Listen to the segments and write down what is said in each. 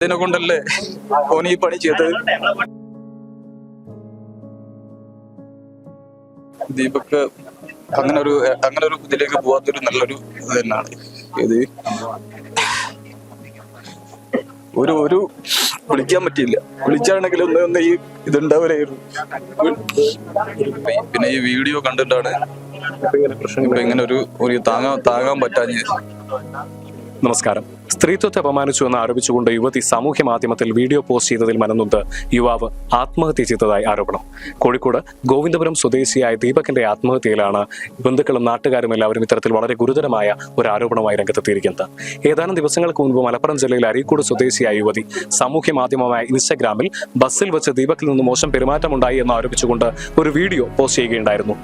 ഇതിനെ കൊണ്ടല്ലേ ഓൻ ഈ പണി ചെയ്തത്? ദീപക് അങ്ങനെ ഒരു അങ്ങനെ ഒരു ഇതിലേക്ക് പോവാത്തൊരു നല്ലൊരു ഇത് തന്നെയാണ് ഇത് ഒരു ഒരു വിളിക്കാൻ പറ്റിയില്ല. വിളിച്ചാണെങ്കിൽ ഒന്ന് ഒന്ന് ഈ ഇതുണ്ടാവില്ലായിരുന്നു പിന്നെ ഈ വീഡിയോ കണ്ടിട്ടാണ് ഇപ്പൊ ഇങ്ങനെ ഒരു ഒരു താങ്ങാൻ താങ്ങാൻ പറ്റാഞ്ഞ്. നമസ്കാരം. സ്ത്രീത്വത്തെ അപമാനിച്ചു എന്ന് ആരോപിച്ചുകൊണ്ട് യുവതി സാമൂഹ്യ മാധ്യമത്തിൽ വീഡിയോ പോസ്റ്റ് ചെയ്തതിൽ മനംനൊന്ത്. യുവാവ് ആത്മഹത്യ ചെയ്തതായി ആരോപണം. കോഴിക്കോട് ഗോവിന്ദപുരം സ്വദേശിയായ ദീപകിന്റെ ആത്മഹത്യയിലാണ് ബന്ധുക്കളും നാട്ടുകാരും എല്ലാവരും ഇത്തരത്തിൽ വളരെ ഗുരുതരമായ ഒരു ആരോപണമായി രംഗത്തെത്തിയിരിക്കുന്നത്. ഏതാനും ദിവസങ്ങൾക്ക് മുൻപ് മലപ്പുറം ജില്ലയിൽ അരീക്കോട് സ്വദേശിയായ യുവതി സാമൂഹ്യ മാധ്യമമായ ഇൻസ്റ്റഗ്രാമിൽ ബസ്സിൽ വെച്ച് ദീപകിൽ നിന്ന് മോശം പെരുമാറ്റമുണ്ടായി എന്ന് ആരോപിച്ചുകൊണ്ട് ഒരു വീഡിയോ പോസ്റ്റ് ചെയ്യുകയുണ്ടായിരുന്നു.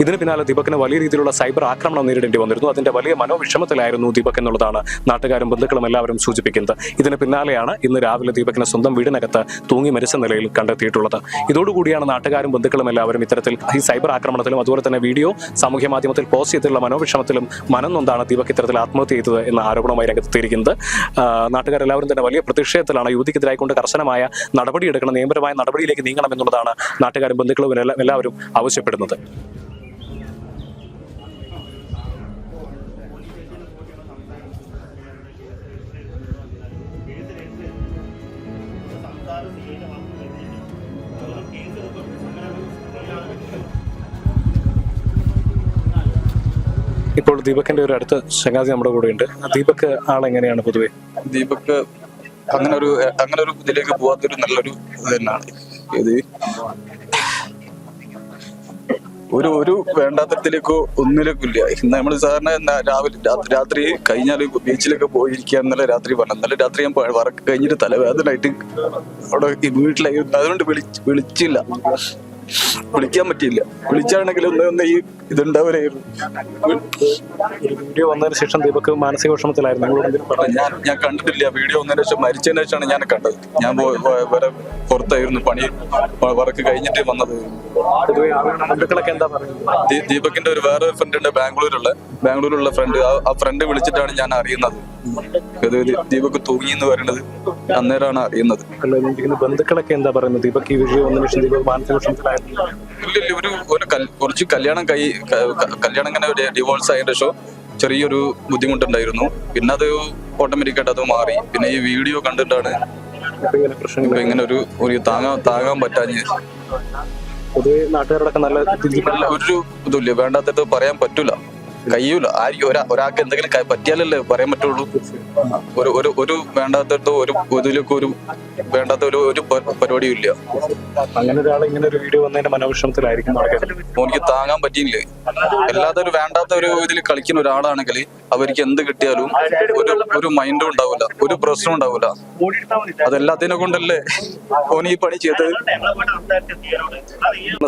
ഇതിന് പിന്നാലെ ദീപക്കിന് വലിയ രീതിയിലുള്ള സൈബർ ആക്രമണം നേരിടേണ്ടി വന്നിരുന്നു. അതിന്റെ വലിയ മനോവിഷമത്തിലായിരുന്നു ദീപക് എന്നുള്ളതാണ് നാട്ടുകാരും ബന്ധുക്കളും എല്ലാവരും സൂചിപ്പിക്കുന്നത്. ഇതിന് പിന്നാലെയാണ് ഇന്ന് രാവിലെ ദീപകിനെ സ്വന്തം വീടിനകത്ത് തൂങ്ങി മരിച്ച നിലയിൽ കണ്ടെത്തിയിട്ടുള്ളത്. ഇതോടുകൂടിയാണ് നാട്ടുകാരും ബന്ധുക്കളും എല്ലാവരും ഇത്തരത്തിൽ ഈ സൈബർ ആക്രമണത്തിലും അതുപോലെ തന്നെ വീഡിയോ സാമൂഹ്യ മാധ്യമത്തിൽ പോസ്റ്റ് ചെയ്തിട്ടുള്ള മനോവിഷമത്തിലും മനം ദീപക് ഇത്തരത്തിൽ ആത്മഹത്യ ചെയ്തത് എന്ന ആരോപണവുമായി രംഗത്തെത്തിയിരിക്കുന്നത്. നാട്ടുകാരെല്ലാവരും തന്നെ വലിയ പ്രതിഷേധത്തിലാണ് യുവതിക്കെതിരായിക്കൊണ്ട് കർശനമായ നടപടിയെടുക്കണം നിയമപരമായ നടപടിയിലേക്ക് നീങ്ങണം എന്നുള്ളതാണ് നാട്ടുകാരും ബന്ധുക്കളും എല്ലാവരും ആവശ്യപ്പെടുന്നത്. ഇപ്പോൾ ദീപക്കിന്റെ ഒരു അടുത്ത ചങ്ങാതി നമ്മുടെ കൂടെ ഉണ്ട്. ദീപക് ആളെങ്ങനെയാണ് പൊതുവെ? ദീപക് അങ്ങനെ ഒരു അങ്ങനെ ഒരു ഇതിലേക്ക് പോവാത്തൊരു നല്ലൊരു ഇത് തന്നെയാണ്. ഇത് ഒരു ഒരു വേണ്ടാത്തരത്തിലേക്കോ ഒന്നിലേക്കും ഇല്ല. നമ്മൾ സാറിന് രാവിലെ രാത്രി കഴിഞ്ഞാൽ ബീച്ചിലൊക്കെ പോയിരിക്കുക എന്നല്ല രാത്രി പറഞ്ഞു നല്ല രാത്രി ഞാൻ വർക്ക് കഴിഞ്ഞിട്ട് തലവേദനായിട്ട് അവിടെ വീട്ടിലായി അതുകൊണ്ട് വിളിച്ചില്ല. വിളിക്കാൻ പറ്റിയില്ല. വിളിച്ചാണെങ്കിൽ ഒന്ന് ഒന്ന് ഈ ഇതുണ്ടാവില്ലായിരുന്നു വീഡിയോ വന്നതിന് ശേഷം ദീപക് മാനസിക വിഷമത്തിലായിരുന്നു. നിങ്ങളോട് ഞാൻ ഞാൻ കണ്ടിട്ടില്ല. വീഡിയോ വന്നതിന് ശേഷം മരിച്ചതിന് ശേഷമാണ് ഞാൻ കണ്ടത്. ഞാൻ വരെ പുറത്തായിരുന്നു. പണി വർക്ക് കഴിഞ്ഞിട്ട് വന്നത്. ബന്ധുക്കളൊക്കെ എന്താ ദീപക്കിന്റെ ഒരു വേറെ ഫ്രണ്ട് ഉണ്ട് ബാംഗ്ലൂരുള്ള. ബാംഗ്ലൂരുള്ള ഫ്രണ്ട് ആ ഫ്രണ്ട് വിളിച്ചിട്ടാണ് ഞാൻ അറിയുന്നത്. ദീപക്ക് തൂങ്ങി എന്ന് പറയുന്നത് അന്നേരമാണ് അറിയുന്നത്. ബന്ധുക്കളൊക്കെ എന്താ പറയുന്നത്? ദീപക് ഈ വിഷയം വന്നതിന് ശേഷം ദീപക് മാനസിക വിഷമത്തിലായിരുന്നു ഒരു ഒരു കുറച്ച് കല്യാണം കൈ കല്യാണം ഇങ്ങനെ ഡിവോഴ്സ് ആയതിന്റെ ഷോ ചെറിയൊരു ബുദ്ധിമുട്ടുണ്ടായിരുന്നു. പിന്നെ അത് ഓട്ടോമാറ്റിക്കായിട്ട് അത് മാറി. പിന്നെ ഈ വീഡിയോ കണ്ടിട്ടാണ് ഇപ്പൊ ഇങ്ങനെ ഒരു ഒരു താങ്ങാൻ താങ്ങാൻ പറ്റാഞ്ഞ്. പൊതുവെ നാട്ടുകാരോടൊക്കെ നല്ല ഒരു ഇതുമില്ല വേണ്ടാത്തത് പറയാൻ പറ്റൂല. കഴിയൂല. ഒരാ ഒരാൾക്ക് എന്തെങ്കിലും പറ്റിയാലല്ലേ പറയാൻ പറ്റുള്ളൂ. ഒരു ഒരു ഒരു വേണ്ടാത്തടത്തോ ഒരു ഇതിലൊക്കെ ഒരു വേണ്ടാത്ത ഒരു ഒരു പരിപാടിയും ഇല്ല. അങ്ങനെ ഒരാൾ ഇങ്ങനെ ഒരു വീഡിയോ വന്നതിന്റെ മനോവിഷമത്തിലായിരിക്കും എനിക്ക് താങ്ങാൻ പറ്റിയില്ലേ? അല്ലാതെ ഒരു വേണ്ടാത്ത ഒരു ഇതിൽ കളിക്കുന്ന ഒരാളാണെങ്കിൽ അവർക്ക് എന്ത് കിട്ടിയാലും ഒരു ഒരു മൈൻഡും ഉണ്ടാവില്ല ഒരു പ്രശ്നം ഉണ്ടാവില്ല. അതെല്ലാത്തിനെ കൊണ്ടല്ലേ ഓൻ ഈ പണി ചെയ്തത്?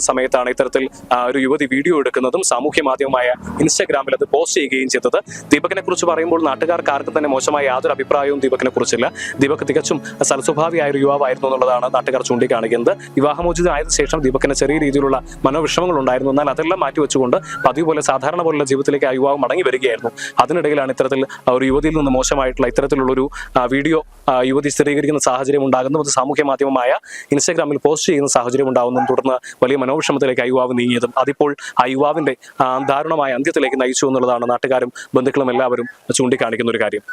സമയത്താണ് ഇത്തരത്തിൽ ഒരു യുവതി വീഡിയോ എടുക്കുന്നതും സാമൂഹ്യ മാധ്യമമായ ഇൻസ്റ്റാഗ്രാമിൽ അത് പോസ്റ്റ് ചെയ്യുകയും ചെയ്തത്. ദീപകിനെ കുറിച്ച് പറയുമ്പോൾ നാട്ടുകാർക്ക് ആർക്കും തന്നെ മോശമായ യാതൊരു അഭിപ്രായവും ദീപകിനെ കുറിച്ചില്ല. ദീപക് തികച്ചും സൽസ്വഭാവിയായ ഒരു യുവാവായിരുന്നു എന്നുള്ളതാണ് നാട്ടുകാർ ചൂണ്ടിക്കാണിക്കുന്നത്. വിവാഹമോചിതമായ ശേഷം ദീപകിന് ചെറിയ രീതിയിലുള്ള മനോവിഷമങ്ങൾ ഉണ്ടായിരുന്നു എന്നാൽ അതെല്ലാം മാറ്റിവെച്ചുകൊണ്ട് പതിവ് പോലെ സാധാരണ പോലുള്ള ജീവിതത്തിലേക്ക് ആ യുവാവ് മടങ്ങി വരികയായിരുന്നു. അതിനിടയിലാണ് ഇത്തരത്തിൽ ഒരു യുവതിയിൽ നിന്ന് മോശമായിട്ടുള്ള ഇത്തരത്തിലുള്ള ഒരു വീഡിയോ യുവതി സ്ഥിരീകരിക്കുന്ന സാഹചര്യം ഉണ്ടാകുന്നു അത് സാമൂഹ്യ മാധ്യമമായ ഇൻസ്റ്റാഗ്രാമിൽ പോസ്റ്റ് ചെയ്യുന്ന സാഹചര്യം ഉണ്ടാകുന്നതും തുടർന്ന് വലിയ മനോവിഷമത്തിലേക്ക് ആ യുവാവ് നീങ്ങിയതും അതിപ്പോൾ ആ യുവാവിന്റെ ദാരുണമായ അന്ത്യത്തിലേക്ക് നയിച്ചു എന്നുള്ളതാണ് നാട്ടുകാരും ബന്ധുക്കളും എല്ലാവരും ചൂണ്ടിക്കാണിക്കുന്ന ഒരു കാര്യം.